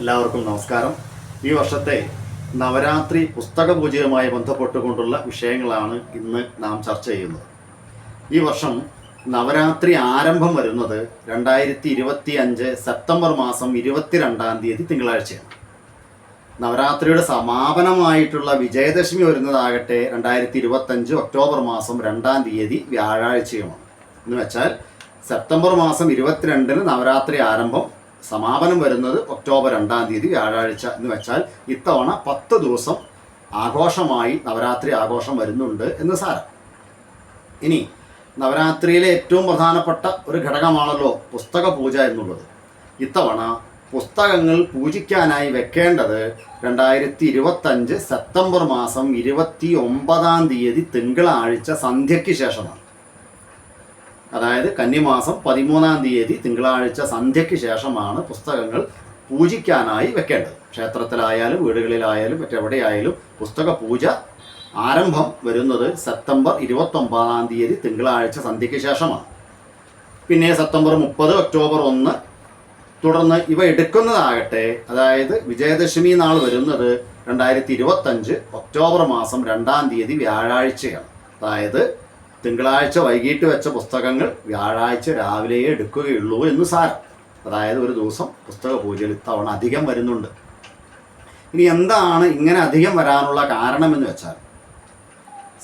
എല്ലാവർക്കും നമസ്കാരം. ഈ വർഷത്തെ നവരാത്രി പുസ്തക പൂജയുമായി ബന്ധപ്പെട്ടുകൊണ്ടുള്ള വിഷയങ്ങളാണ് ഇന്ന് നാം ചർച്ച ചെയ്യുന്നത്. ഈ വർഷം നവരാത്രി ആരംഭം വരുന്നത് രണ്ടായിരത്തി ഇരുപത്തി അഞ്ച് സെപ്റ്റംബർ മാസം ഇരുപത്തിരണ്ടാം തീയതി തിങ്കളാഴ്ചയാണ്. നവരാത്രിയുടെ സമാപനമായിട്ടുള്ള വിജയദശമി വരുന്നതാകട്ടെ രണ്ടായിരത്തി ഇരുപത്തഞ്ച് ഒക്ടോബർ മാസം രണ്ടാം തീയതി വ്യാഴാഴ്ചയുമാണ്. എന്ന് വെച്ചാൽ സെപ്റ്റംബർ മാസം ഇരുപത്തിരണ്ടിന് നവരാത്രി ആരംഭം സമാപനം വരുന്നത് ഒക്ടോബർ രണ്ടാം തീയതി വ്യാഴാഴ്ച എന്ന് വെച്ചാൽ ഇത്തവണ പത്ത് ദിവസം ആഘോഷമായി നവരാത്രി ആഘോഷം വരുന്നുണ്ട് എന്ന് സാരം. ഇനി നവരാത്രിയിലെ ഏറ്റവും പ്രധാനപ്പെട്ട ഒരു ഘടകമാണല്ലോ പുസ്തക പൂജ എന്നുള്ളത്. ഇത്തവണ പുസ്തകങ്ങൾ പൂജിക്കാനായി വെക്കേണ്ടത് രണ്ടായിരത്തി ഇരുപത്തഞ്ച് സെപ്റ്റംബർ മാസം ഇരുപത്തി ഒമ്പതാം തീയതി തിങ്കളാഴ്ച സന്ധ്യയ്ക്ക് ശേഷമാണ്. അതായത് കന്നിമാസം പതിമൂന്നാം തീയതി തിങ്കളാഴ്ച സന്ധ്യയ്ക്ക് ശേഷമാണ് പുസ്തകങ്ങൾ പൂജിക്കാനായി വെക്കേണ്ടത്. ക്ഷേത്രത്തിലായാലും വീടുകളിലായാലും മറ്റെവിടെയായാലും പുസ്തക പൂജ ആരംഭം വരുന്നത് സെപ്റ്റംബർ ഇരുപത്തൊമ്പതാം തീയതി തിങ്കളാഴ്ച സന്ധ്യയ്ക്ക് ശേഷമാണ്. പിന്നെ സെപ്റ്റംബർ മുപ്പത് ഒക്ടോബർ ഒന്ന് തുടർന്ന് ഇവ എടുക്കുന്നതാകട്ടെ അതായത് വിജയദശമി നാൾ വരുന്നത് രണ്ടായിരത്തി ഇരുപത്തഞ്ച് ഒക്ടോബർ മാസം രണ്ടാം തീയതി വ്യാഴാഴ്ചയാണ്. അതായത് തിങ്കളാഴ്ച വൈകിട്ട് വെച്ച പുസ്തകങ്ങൾ വ്യാഴാഴ്ച രാവിലെ എടുക്കുകയുള്ളൂ എന്ന് സാരം. അതായത് ഒരു ദിവസം പുസ്തക പൂജയിൽ ഇത്തവണ അധികം വരുന്നുണ്ട്. ഇനി എന്താണ് ഇങ്ങനെ അധികം വരാനുള്ള കാരണമെന്ന് വെച്ചാൽ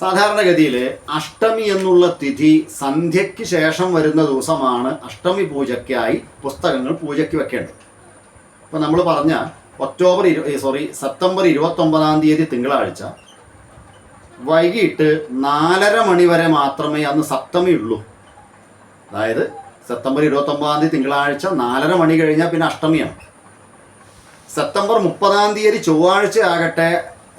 സാധാരണഗതിയിൽ അഷ്ടമി എന്നുള്ള തിഥി സന്ധ്യയ്ക്ക് ശേഷം വരുന്ന ദിവസമാണ് അഷ്ടമി പൂജയ്ക്കായി പുസ്തകങ്ങൾ പൂജയ്ക്ക് വെക്കേണ്ടത്. അപ്പോൾ നമ്മൾ പറഞ്ഞ ഒക്ടോബർ ഇരു സോറി സെപ്റ്റംബർ ഇരുപത്തൊമ്പതാം തീയതി തിങ്കളാഴ്ച വൈകിട്ട് നാലര മണി വരെ മാത്രമേ അന്ന് സപ്തമി ഉള്ളൂ അതായത് സെപ്റ്റംബർ ഇരുപത്തൊമ്പതാം തീയതി തിങ്കളാഴ്ച നാലര മണി കഴിഞ്ഞാൽ പിന്നെ അഷ്ടമിയാണ്. സെപ്റ്റംബർ മുപ്പതാം തീയതി ചൊവ്വാഴ്ച ആകട്ടെ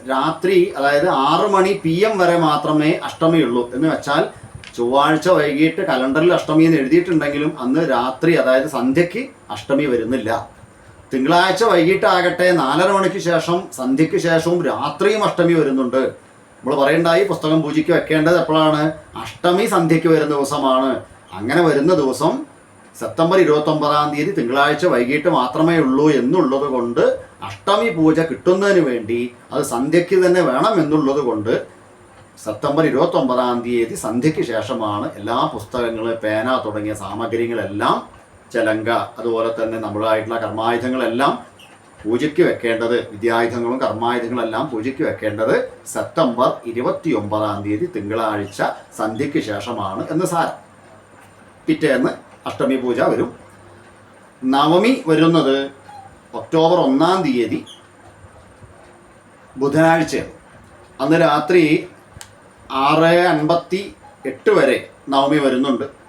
രാത്രി അതായത് ആറ് മണി പി എം വരെ മാത്രമേ അഷ്ടമിയുള്ളൂ. എന്ന് വെച്ചാൽ ചൊവ്വാഴ്ച വൈകിട്ട് കലണ്ടറിൽ അഷ്ടമി എന്ന് എഴുതിയിട്ടുണ്ടെങ്കിലും അന്ന് രാത്രി അതായത് സന്ധ്യയ്ക്ക് അഷ്ടമി വരുന്നില്ല. തിങ്കളാഴ്ച വൈകിട്ടാകട്ടെ നാലര മണിക്ക് ശേഷം സന്ധ്യയ്ക്ക് ശേഷവും രാത്രിയും അഷ്ടമി വരുന്നുണ്ട്. നമ്മൾ പറയണ്ടായി പുസ്തകം പൂജയ്ക്ക് വെക്കേണ്ടത് എപ്പോഴാണ്? അഷ്ടമി സന്ധ്യയ്ക്ക് വരുന്ന ദിവസമാണ്. അങ്ങനെ വരുന്ന ദിവസം സെപ്റ്റംബർ ഇരുപത്തൊമ്പതാം തീയതി തിങ്കളാഴ്ച വൈകിട്ട് മാത്രമേ ഉള്ളൂ എന്നുള്ളത് കൊണ്ട് അഷ്ടമി പൂജ കിട്ടുന്നതിന് വേണ്ടി അത് സന്ധ്യയ്ക്ക് തന്നെ വേണം എന്നുള്ളത് കൊണ്ട് സെപ്റ്റംബർ ഇരുപത്തൊമ്പതാം തീയതി സന്ധ്യയ്ക്ക് ശേഷമാണ് എല്ലാ പുസ്തകങ്ങൾ പേന തുടങ്ങിയ സാമഗ്രികളെല്ലാം ചലങ്ക. അതുപോലെ തന്നെ നമ്മളായിട്ടുള്ള കർമായുധങ്ങളെല്ലാം പൂജയ്ക്ക് വെക്കേണ്ടത് വിദ്യായുധങ്ങളും എല്ലാം പൂജയ്ക്ക് വെക്കേണ്ടത് സെപ്റ്റംബർ ഇരുപത്തി ഒമ്പതാം തീയതി തിങ്കളാഴ്ച സന്ധ്യയ്ക്ക് ശേഷമാണ് എന്ന് സാരം. പിറ്റേന്ന് അഷ്ടമി പൂജ വരും. നവമി വരുന്നത് ഒക്ടോബർ ഒന്നാം തീയതി ബുധനാഴ്ചയാണ്. അന്ന് രാത്രി ആറ് അൻപത്തി എട്ട് വരെ നവമി വരുന്നുണ്ട്.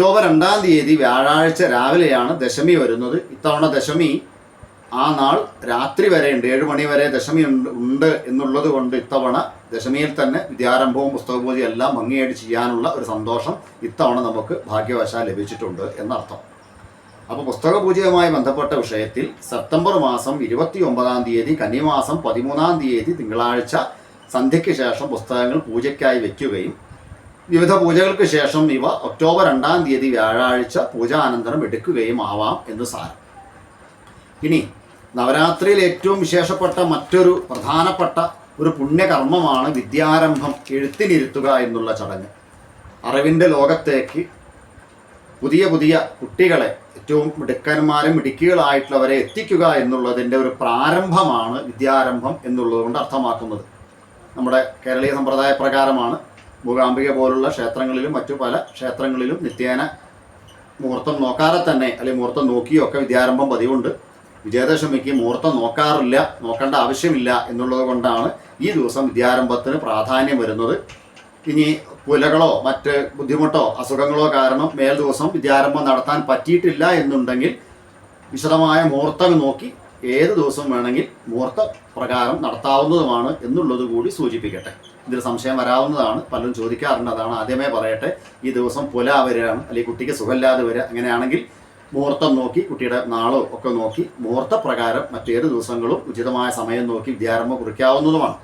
ഒക്ടോബർ രണ്ടാം തീയതി വ്യാഴാഴ്ച രാവിലെയാണ് ദശമി വരുന്നത്. ഇത്തവണ ദശമി ആ നാൾ രാത്രി വരെ ഉണ്ട്. ഏഴ് മണി വരെ ദശമി ഉണ്ട് ഉണ്ട് എന്നുള്ളത് കൊണ്ട് ഇത്തവണ ദശമിയിൽ തന്നെ വിദ്യാരംഭവും പുസ്തകപൂജയും എല്ലാം ഭംഗിയായിട്ട് ചെയ്യാനുള്ള ഒരു സന്തോഷം ഇത്തവണ നമുക്ക് ഭാഗ്യവശാൽ ലഭിച്ചിട്ടുണ്ട് എന്നർത്ഥം. അപ്പോൾ പുസ്തകപൂജയുമായി ബന്ധപ്പെട്ട വിഷയത്തിൽ സെപ്റ്റംബർ മാസം ഇരുപത്തി ഒമ്പതാം തീയതി കന്നിമാസം പതിമൂന്നാം തീയതി തിങ്കളാഴ്ച സന്ധ്യയ്ക്ക് ശേഷം പുസ്തകങ്ങൾ പൂജയ്ക്കായി വയ്ക്കുകയും വിവിധ പൂജകൾക്ക് ശേഷം ഇവ ഒക്ടോബർ രണ്ടാം തീയതി വ്യാഴാഴ്ച പൂജാനന്തരം എടുക്കുകയും ആവാം എന്ന് സാരം. ഇനി നവരാത്രിയിൽ ഏറ്റവും വിശേഷപ്പെട്ട മറ്റൊരു പ്രധാനപ്പെട്ട ഒരു പുണ്യകർമ്മമാണ് വിദ്യാരംഭം എഴുത്തിനിരുത്തുക എന്നുള്ള ചടങ്ങ്. അറിവിന്റെ ലോകത്തേക്ക് പുതിയ പുതിയ കുട്ടികളെ ഏറ്റവും മിടുക്കന്മാരും മിടുക്കികളായിട്ടുള്ളവരെ എത്തിക്കുക എന്നുള്ളതിന്റെ ഒരു പ്രാരംഭമാണ് വിദ്യാരംഭം എന്നുള്ളതുകൊണ്ട് അർത്ഥമാക്കുന്നത്. നമ്മുടെ കേരളീയ സമ്പ്രദായ പ്രകാരമാണ് മൂകാംബിക പോലുള്ള ക്ഷേത്രങ്ങളിലും മറ്റു പല ക്ഷേത്രങ്ങളിലും നിത്യേന മുഹൂർത്തം നോക്കാതെ തന്നെ അല്ലെങ്കിൽ മുഹൂർത്തം നോക്കിയോ ഒക്കെ വിദ്യാരംഭം പതിവുണ്ട്. വിജയദശമിക്ക് മുഹൂർത്തം നോക്കാറില്ല നോക്കേണ്ട ആവശ്യമില്ല എന്നുള്ളത് കൊണ്ടാണ് ഈ ദിവസം വിദ്യാരംഭത്തിന് പ്രാധാന്യം വരുന്നത്. ഇനി പുലകളോ മറ്റ് ബുദ്ധിമുട്ടോ അസുഖങ്ങളോ കാരണം മേൽ ദിവസം വിദ്യാരംഭം നടത്താൻ പറ്റിയിട്ടില്ല എന്നുണ്ടെങ്കിൽ വിശദമായ മുഹൂർത്തം നോക്കി ഏത് ദിവസവും വേണമെങ്കിൽ മുഹൂർത്ത പ്രകാരം നടത്താവുന്നതുമാണ് എന്നുള്ളത് കൂടി സൂചിപ്പിക്കട്ടെ. ഇതിൽ സംശയം വരാവുന്നതാണ് പലരും ചോദിക്കാറുണ്ട് അതാണ് ആദ്യമേ പറയട്ടെ ഈ ദിവസം പുല വരികയാണ് അല്ലെങ്കിൽ കുട്ടിക്ക് സുഖമില്ലാതെ വരിക അങ്ങനെയാണെങ്കിൽ മുഹൂർത്തം നോക്കി കുട്ടിയുടെ നാളോ ഒക്കെ നോക്കി മുഹൂർത്ത പ്രകാരം മറ്റേത് ദിവസങ്ങളും ഉചിതമായ സമയം നോക്കി വിദ്യാരംഭം കുറിക്കാവുന്നതുമാണ്.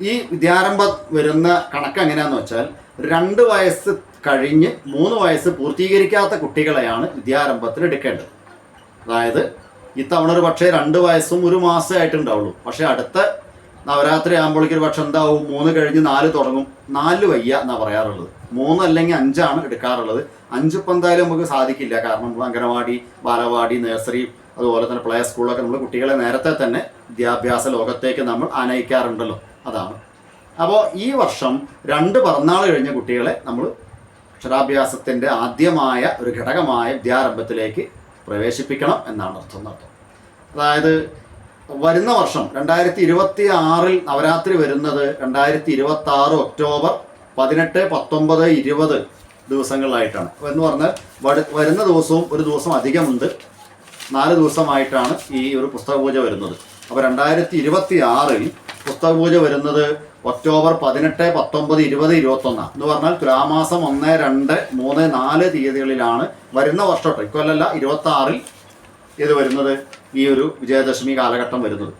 ഈ വിദ്യാരംഭം വരുന്ന കണക്ക് എങ്ങനെയാന്ന് വെച്ചാൽ രണ്ട് വയസ്സ് കഴിഞ്ഞ് മൂന്ന് വയസ്സ് പൂർത്തീകരിക്കാത്ത കുട്ടികളെയാണ് വിദ്യാരംഭത്തിൽ എടുക്കേണ്ടത്. അതായത് ഇത്തവണ ഒരു പക്ഷേ രണ്ട് വയസ്സും ഒരു മാസമേ ആയിട്ടുണ്ടാവുള്ളൂ. പക്ഷേ അടുത്ത നവരാത്രി ആകുമ്പോഴേക്കൊരു പക്ഷെ എന്താവും? മൂന്ന് കഴിഞ്ഞ് നാല് തുടങ്ങും. നാല് വയ്യ എന്നാ പറയാറുള്ളത്. മൂന്ന് അല്ലെങ്കിൽ അഞ്ചാണ് എടുക്കാറുള്ളത്. അഞ്ചിപ്പോൾ എന്തായാലും നമുക്ക് സാധിക്കില്ല. കാരണം അംഗനവാടി ബാലവാടി നഴ്സറി അതുപോലെ തന്നെ പ്ലേ സ്കൂളൊക്കെ നമ്മൾ കുട്ടികളെ നേരത്തെ തന്നെ വിദ്യാഭ്യാസ ലോകത്തേക്ക് നമ്മൾ ആനയിക്കാറുണ്ടല്ലോ. അതാണ്. അപ്പോൾ ഈ വർഷം രണ്ട് പിറന്നാൾ കഴിഞ്ഞ കുട്ടികളെ നമ്മൾ അക്ഷരാഭ്യാസത്തിന്റെ ആദ്യമായ ഒരു ഘടകമായ വിദ്യാരംഭത്തിലേക്ക് പ്രവേശിപ്പിക്കണം എന്നാണ് അർത്ഥം നടത്തും അതായത് വരുന്ന വർഷം രണ്ടായിരത്തി ഇരുപത്തി ആറിൽ നവരാത്രി വരുന്നത് രണ്ടായിരത്തി ഇരുപത്തി ആറ് ഒക്ടോബർ പതിനെട്ട് പത്തൊമ്പത് ഇരുപത് ദിവസങ്ങളിലായിട്ടാണ്. എന്ന് പറഞ്ഞാൽ വരുന്ന ദിവസവും ഒരു ദിവസം അധികമുണ്ട്. നാല് ദിവസമായിട്ടാണ് ഈ ഒരു പുസ്തക പൂജ വരുന്നത്. അപ്പോൾ രണ്ടായിരത്തി ഇരുപത്തി ആറിൽ പുസ്തക പൂജ വരുന്നത് ഒക്ടോബർ പതിനെട്ട് പത്തൊമ്പത് ഇരുപത് ഇരുപത്തൊന്നാണ് എന്ന് പറഞ്ഞാൽ തുലാമാസം ഒന്ന് രണ്ട് മൂന്ന് നാല് തീയതികളിലാണ് വരുന്ന വർഷം ഇക്കൊല്ലല്ല ഇരുപത്തി ആറിൽ ഇത് വരുന്നത്. ഈ ഒരു വിജയദശമി കാലഘട്ടം വരുന്നത്.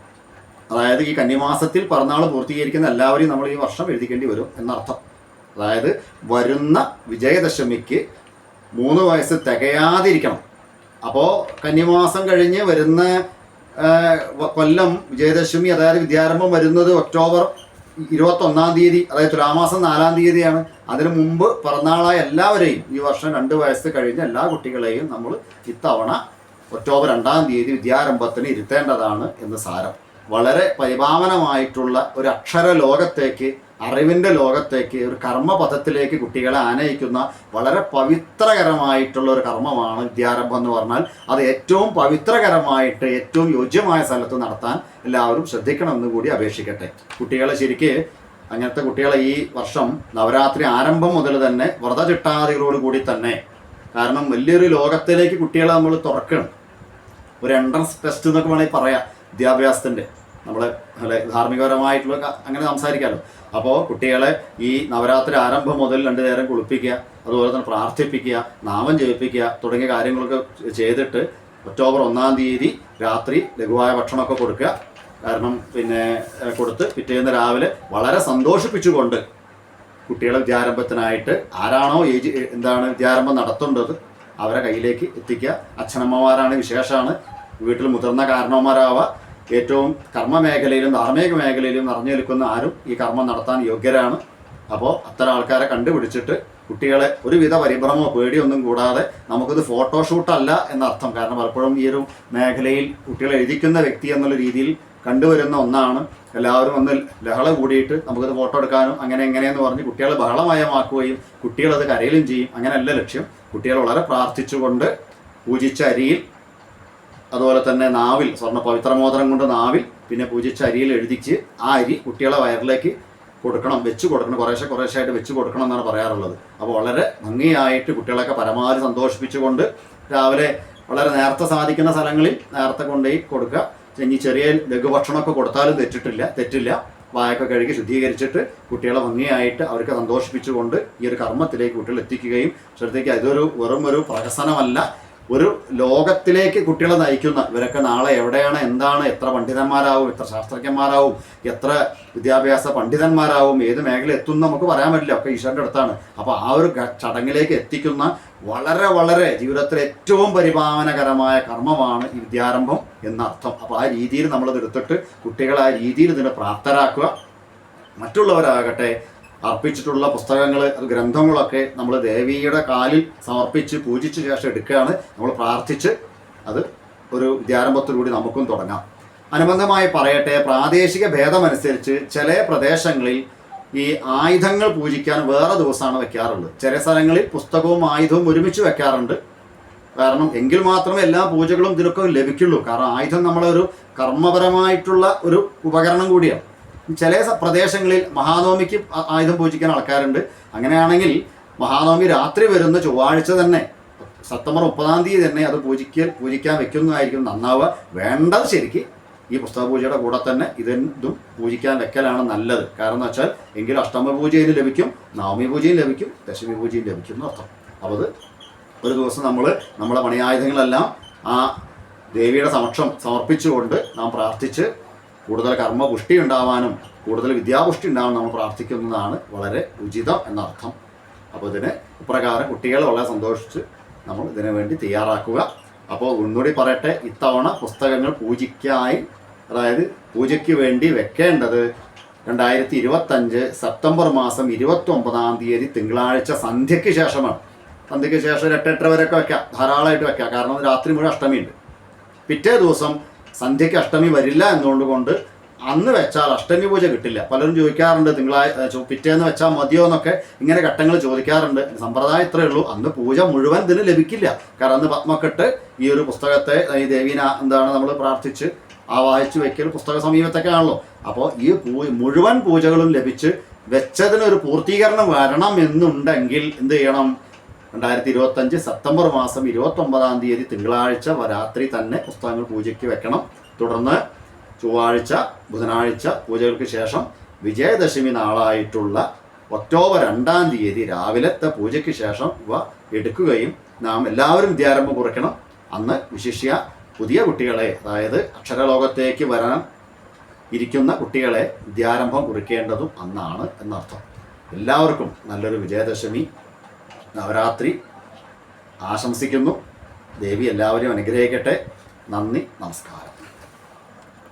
അതായത് ഈ കന്നിമാസത്തിൽ പിറന്നാൾ പൂർത്തീകരിക്കുന്ന എല്ലാവരെയും നമ്മൾ ഈ വർഷം എഴുതിക്കേണ്ടി വരും എന്നർത്ഥം. അതായത് വരുന്ന വിജയദശമിക്ക് മൂന്ന് വയസ്സ് തികയാതിരിക്കണം. അപ്പോൾ കന്നിമാസം കഴിഞ്ഞ് വരുന്ന കൊല്ലം വിജയദശമി അതായത് വിദ്യാരംഭം വരുന്നത് ഒക്ടോബർ ഇരുപത്തൊന്നാം തീയതി അതായത് തുലാമാസം നാലാം തീയതിയാണ്. അതിനു മുമ്പ് പിറന്നാളായ എല്ലാവരെയും ഈ വർഷം രണ്ട് വയസ്സ് കഴിഞ്ഞ എല്ലാ കുട്ടികളെയും നമ്മൾ ഇത്തവണ ഒക്ടോബർ രണ്ടാം തീയതി വിദ്യാരംഭത്തിന് ഇരുത്തേണ്ടതാണ് എന്ന് സാരം. വളരെ പരിപാവനമായിട്ടുള്ള ഒരു അക്ഷര ലോകത്തേക്ക് അറിവിന്റെ ലോകത്തേക്ക് ഒരു കർമ്മപഥത്തിലേക്ക് കുട്ടികളെ ആനയിക്കുന്ന വളരെ പവിത്രകരമായിട്ടുള്ള ഒരു കർമ്മമാണ് വിദ്യാരംഭം എന്ന് പറഞ്ഞാൽ. അത് ഏറ്റവും പവിത്രകരമായിട്ട് ഏറ്റവും യോജ്യമായ സ്ഥലത്ത് നടത്താൻ എല്ലാവരും ശ്രദ്ധിക്കണമെന്ന് കൂടി അപേക്ഷിക്കട്ടെ. കുട്ടികളെ ശരിക്ക് അങ്ങനത്തെ കുട്ടികളെ ഈ വർഷം നവരാത്രി ആരംഭം മുതൽ തന്നെ വ്രത ചിട്ടാദികളോട് കൂടി തന്നെ. കാരണം വലിയൊരു ലോകത്തിലേക്ക് കുട്ടികളെ നമ്മൾ തുറക്കണം. ഒരു എൻട്രൻസ് ടെസ്റ്റ് എന്നൊക്കെ വേണമെങ്കിൽ പറയാം വിദ്യാഭ്യാസത്തിന്റെ നമ്മൾ അല്ലെ ധാർമ്മികപരമായിട്ടുള്ള അങ്ങനെ സംസാരിക്കാമല്ലോ അപ്പോൾ കുട്ടികളെ ഈ നവരാത്രി ആരംഭം മുതൽ രണ്ടു നേരം കുളിപ്പിക്കുക അതുപോലെ തന്നെ പ്രാർത്ഥിപ്പിക്കുക നാമം ജപിപ്പിക്കുക തുടങ്ങിയ കാര്യങ്ങളൊക്കെ ചെയ്തിട്ട് ഒക്ടോബർ ഒന്നാം തീയതി രാത്രി ലഘുവായ ഭക്ഷണമൊക്കെ കൊടുക്കുക. കാരണം പിന്നെ കൊടുത്ത് പിറ്റേന്ന് രാവിലെ വളരെ സന്തോഷിപ്പിച്ചുകൊണ്ട് കുട്ടികളെ വിദ്യാരംഭത്തിനായിട്ട് ആരാണോ ഏജ് എന്താണ് വിദ്യാരംഭം നടത്തേണ്ടത് അവരെ കയ്യിലേക്ക് എത്തിക്കുക. അച്ഛനമ്മമാരാണ് വിശേഷമാണ് വീട്ടിൽ മുതിർന്ന കാരണവന്മാരാവുക ഏറ്റവും കർമ്മ മേഖലയിലും ധാർമ്മിക മേഖലയിലും നിറഞ്ഞു നിൽക്കുന്ന ആരും ഈ കർമ്മം നടത്താൻ യോഗ്യരാണ്. അപ്പോൾ അത്തരം ആൾക്കാരെ കണ്ടുപിടിച്ചിട്ട് കുട്ടികളെ ഒരുവിധ പരിഭ്രമോ പേടിയൊന്നും കൂടാതെ നമുക്കിത് ഫോട്ടോഷൂട്ടല്ല എന്നർത്ഥം. കാരണം പലപ്പോഴും ഈ ഒരു മേഖലയിൽ കുട്ടികളെ എഴുതിക്കുന്ന വ്യക്തി എന്നുള്ള രീതിയിൽ കണ്ടുവരുന്ന ഒന്നാണ്. എല്ലാവരും ഒന്ന് ലഹള കൂടിയിട്ട് നമുക്കത് ഫോട്ടോ എടുക്കാനും അങ്ങനെ എങ്ങനെയെന്ന് പറഞ്ഞ് കുട്ടികളെ ബഹളമയമാക്കുകയും കുട്ടികളത് കരയിലും ചെയ്യും. അങ്ങനെയല്ല ലക്ഷ്യം. കുട്ടികൾ വളരെ പ്രാർത്ഥിച്ചുകൊണ്ട് പൂജിച്ച അരിയിൽ അതുപോലെ തന്നെ നാവിൽ സ്വർണ പവിത്രമോതിരം കൊണ്ട് നാവിൽ പിന്നെ പൂജിച്ച അരിയിൽ എഴുതിച്ച് ആ അരി കുട്ടികളെ വയറിലേക്ക് കൊടുക്കണം വെച്ച് കൊടുക്കണം കുറേശ്ശെ കുറേശ്ശെ ആയിട്ട് വെച്ച് കൊടുക്കണം എന്നാണ് പറയാറുള്ളത്. അപ്പോൾ വളരെ ഭംഗിയായിട്ട് കുട്ടികളൊക്കെ പരമാവധി സന്തോഷിപ്പിച്ചുകൊണ്ട് രാവിലെ വളരെ നേരത്തെ സാധിക്കുന്ന സ്ഥലങ്ങളിൽ നേരത്തെ കൊണ്ടുപോയി കൊടുക്കുക. ഇനി ചെറിയ ലഘുഭക്ഷണമൊക്കെ കൊടുത്താലും തെറ്റിട്ടില്ല തെറ്റില്ല. വായൊക്കെ കഴുകി ശുദ്ധീകരിച്ചിട്ട് കുട്ടികളെ ഭംഗിയായിട്ട് അവർക്ക് സന്തോഷിപ്പിച്ചുകൊണ്ട് ഈ ഒരു കർമ്മത്തിലേക്ക് കുട്ടികൾ എത്തിക്കുകയും ശ്രദ്ധിക്കുക ഇതൊരു വെറും ഒരു പ്രഹസനമല്ല. ഒരു ലോകത്തിലേക്ക് കുട്ടികളെ നയിക്കുന്ന ഇവരൊക്കെ നാളെ എവിടെയാണ് എന്താണ് എത്ര പണ്ഡിതന്മാരാവും എത്ര ശാസ്ത്രജ്ഞന്മാരാവും എത്ര വിദ്യാഭ്യാസ പണ്ഡിതന്മാരാവും ഏത് മേഖല എത്തും നമുക്ക് പറയാൻ പറ്റില്ല. ഒക്കെ ഈശ്വരന്റെ അടുത്താണ്. അപ്പൊ ആ ഒരു ചടങ്ങിലേക്ക് എത്തിക്കുന്ന വളരെ വളരെ ജീവിതത്തിലെ ഏറ്റവും പരിപാവനകരമായ കർമ്മമാണ് ഈ വിദ്യാരംഭം എന്നർത്ഥം. അപ്പൊ ആ രീതിയിൽ നമ്മളത് എടുത്തിട്ട് കുട്ടികളെ ആ രീതിയിൽ ഇതിനെ പ്രാപ്തരാക്കുക. മറ്റുള്ളവരാകട്ടെ അർപ്പിച്ചിട്ടുള്ള പുസ്തകങ്ങൾ ഗ്രന്ഥങ്ങളൊക്കെ നമ്മൾ ദേവിയുടെ കാലിൽ സമർപ്പിച്ച് പൂജിച്ച് ശേഷം എടുക്കുകയാണ്. നമ്മൾ പ്രാർത്ഥിച്ച് അത് ഒരു വിദ്യാരംഭത്തിലൂടെ നമുക്കും തുടങ്ങാം. അനുബന്ധമായി പറയട്ടെ പ്രാദേശിക ഭേദമനുസരിച്ച് ചില പ്രദേശങ്ങളിൽ ഈ ആയുധങ്ങൾ പൂജിക്കാൻ വേറെ ദിവസമാണ് വെക്കാറുള്ളത്. ചില സ്ഥലങ്ങളിൽ പുസ്തകവും ആയുധവും ഒരുമിച്ച് വെക്കാറുണ്ട്. കാരണം എങ്കിൽ മാത്രമേ എല്ലാ പൂജകളും ഇതിനൊക്കെ ലഭിക്കുള്ളൂ. കാരണം ആയുധം നമ്മളൊരു കർമ്മപരമായിട്ടുള്ള ഒരു ഉപകരണം കൂടിയാണ്. ചില പ്രദേശങ്ങളിൽ മഹാനവമിക്ക് ആയുധം പൂജിക്കാൻ ആൾക്കാരുണ്ട്. അങ്ങനെയാണെങ്കിൽ മഹാനവമി രാത്രി വരുന്ന ചൊവ്വാഴ്ച തന്നെ സെപ്റ്റംബർ മുപ്പതാം തീയതി തന്നെ അത് പൂജിക്കൽ പൂജിക്കാൻ വെക്കുന്നതായിരിക്കും നന്നാവുക. വേണ്ടത് ശരിക്ക് ഈ പുസ്തക പൂജയുടെ കൂടെ തന്നെ ഇതെന്തും പൂജിക്കാൻ വെക്കലാണ് നല്ലത്. കാരണം എന്ന് വെച്ചാൽ എങ്കിലും അഷ്ടമ പൂജയും ലഭിക്കും നവമി പൂജയും ലഭിക്കും ദശമി പൂജയും ലഭിക്കും എന്നർത്ഥം. അപ്പോൾ അത് ഒരു ദിവസം നമ്മൾ നമ്മുടെ പണിയായുധങ്ങളെല്ലാം ആ ദേവിയുടെ സമക്ഷം സമർപ്പിച്ചുകൊണ്ട് നാം പ്രാർത്ഥിച്ച് കൂടുതൽ കർമ്മപുഷ്ടി ഉണ്ടാവാനും കൂടുതൽ വിദ്യാപുഷ്ടി ഉണ്ടാവാനും നമ്മൾ പ്രാർത്ഥിക്കുന്നതാണ് വളരെ ഉചിതം എന്നർത്ഥം. അപ്പോൾ ഇതിന് ഇപ്രകാരം കുട്ടികൾ വളരെ സന്തോഷിച്ച് നമ്മൾ ഇതിനു വേണ്ടി തയ്യാറാക്കുക. അപ്പോൾ ഒന്നുകൂടി പറയട്ടെ ഇത്തവണ പുസ്തകങ്ങൾ പൂജയ്ക്കായി അതായത് പൂജയ്ക്ക് വേണ്ടി വെക്കേണ്ടത് രണ്ടായിരത്തി ഇരുപത്തഞ്ച് സെപ്റ്റംബർ മാസം ഇരുപത്തി ഒമ്പതാം തീയതി തിങ്കളാഴ്ച സന്ധ്യയ്ക്ക് ശേഷമാണ്. സന്ധ്യയ്ക്ക് ശേഷം ഒരു എട്ട് എട്ടര വരെയൊക്കെ വെക്കാം ധാരാളമായിട്ട് വെക്കാം. കാരണം രാത്രി മുഴുവൻ അഷ്ടമിയുണ്ട്. പിറ്റേ ദിവസം സന്ധ്യയ്ക്ക് അഷ്ടമി വരില്ല എന്നുകൊണ്ട് കൊണ്ട് അന്ന് വെച്ചാൽ അഷ്ടമി പൂജ കിട്ടില്ല. പലരും ചോദിക്കാറുണ്ട് തിങ്കളാഴ്ച പിറ്റേന്ന് വെച്ചാൽ മതിയോ എന്നൊക്കെ ഇങ്ങനെ ഘട്ടങ്ങൾ ചോദിക്കാറുണ്ട്. സമ്പ്രദായം ഇത്രയേ ഉള്ളൂ. അന്ന് പൂജ മുഴുവൻ ഇതിന് ലഭിക്കില്ല. കാരണം അന്ന് പത്മക്കെട്ട് ഈ ഒരു പുസ്തകത്തെ ഈ ദേവീന എന്താണ് നമ്മൾ പ്രാർത്ഥിച്ച് ആ വായിച്ചു വെക്കൽ പുസ്തക സമീപത്തൊക്കെ ആണല്ലോ. അപ്പോൾ ഈ മുഴുവൻ പൂജകളും ലഭിച്ച് വെച്ചതിനൊരു പൂർത്തീകരണം വരണം എന്നുണ്ടെങ്കിൽ എന്ത് ചെയ്യണം? രണ്ടായിരത്തി ഇരുപത്തഞ്ച് സെപ്റ്റംബർ മാസം ഇരുപത്തൊമ്പതാം തീയതി തിങ്കളാഴ്ച രാത്രി തന്നെ പുസ്തകങ്ങൾ പൂജയ്ക്ക് വെക്കണം. തുടർന്ന് ചൊവ്വാഴ്ച ബുധനാഴ്ച പൂജകൾക്ക് ശേഷം വിജയദശമി നാളായിട്ടുള്ള ഒക്ടോബർ രണ്ടാം തീയതി രാവിലത്തെ പൂജയ്ക്ക് ശേഷം ഇവ എടുക്കുകയും നാം എല്ലാവരും വിദ്യാരംഭം കുറയ്ക്കണം അന്ന് വിശിഷ്യ പുതിയ കുട്ടികളെ അതായത് അക്ഷരലോകത്തേക്ക് വരാൻ ഇരിക്കുന്ന കുട്ടികളെ വിദ്യാരംഭം കുറിക്കേണ്ടതും അന്നാണ് എന്നർത്ഥം. എല്ലാവർക്കും നല്ലൊരു വിജയദശമി. നവരാത്രി ആശംസിക്കുന്നു. ദേവി എല്ലാവരെയും അനുഗ്രഹിക്കട്ടെ. നന്ദി നമസ്കാരം.